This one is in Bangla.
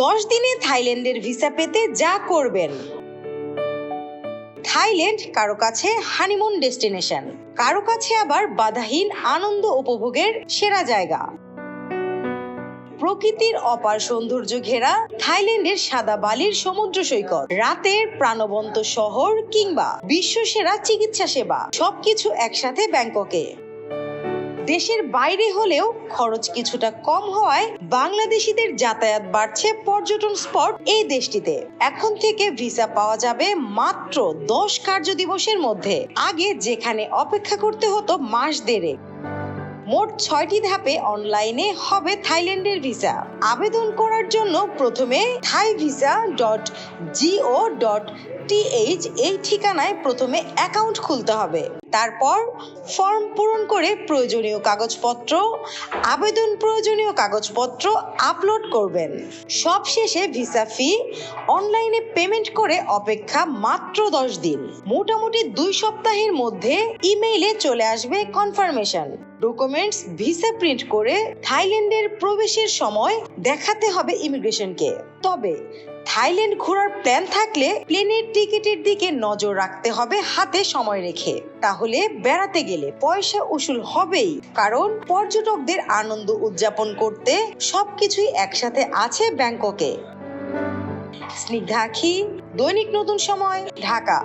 দশ দিনে থাইল্যান্ডের ভিসা পেতে যা করবেন। থাইল্যান্ড, কারও কাছে হানিমুন ডেস্টিনেশন, কারও কাছে আবার বাধাহীন আনন্দ উপভোগের সেরা জায়গা। প্রকৃতির অপার সৌন্দর্য ঘেরা থাইল্যান্ডের সাদা বালির সমুদ্র সৈকত, রাতের প্রাণবন্ত শহর কিংবা বিশ্বসেরা চিকিৎসা সেবা, সবকিছু একসাথে ব্যাংককে। দেশের বাইরে হলেও খরচ কিছুটা কম হওয়ায় বাংলাদেশিদের যাতায়াত বাড়ছে পর্যটন স্পট এই দেশটিতে। এখন থেকে ভিসা পাওয়া যাবে মাত্র দশ কার্য দিবসের মধ্যে। আগে যেখানে অপেক্ষা করতে হতো মাস দেড়েক। মোট ছয়টি ধাপে অনলাইনে হবে থাইল্যান্ডের ভিসা। আবেদন করার জন্য প্রথমে Thai visa dot go dot T H এই ঠিকানায় প্রথমে অ্যাকাউন্ট খুলতে হবে। তারপর ফর্ম পূরণ করে প্রয়োজনীয় কাগজপত্র, আবেদন প্রয়োজনীয় কাগজপত্র আপলোড করবেন। সবশেষে ভিসা ফি অনলাইনে পেমেন্ট করে অপেক্ষা মাত্র দশ দিন। মোটামুটি দুই সপ্তাহের মধ্যে ইমেইলে চলে আসবে কনফার্মেশন ডকুমেন্টস ভিসা প্রিন্ট করে থাইল্যান্ডের প্রবেশের সময় দেখাতে হবে ইমিগ্রেশনকে তবে থাইল্যান্ড ঘোরার প্ল্যান থাকলে প্লেনের টিকিটের দিকে নজর রাখতে হবে, হাতে সময় রেখে। তাহলে বেড়াতে গেলে পয়সা উসুল হবেই, কারণ পর্যটকদের আনন্দ উদযাপন করতে সবকিছুই একসাথে আছে ব্যাংককে। স্নিগ্ধাখি দৈনিক নতুন সময়, ঢাকা।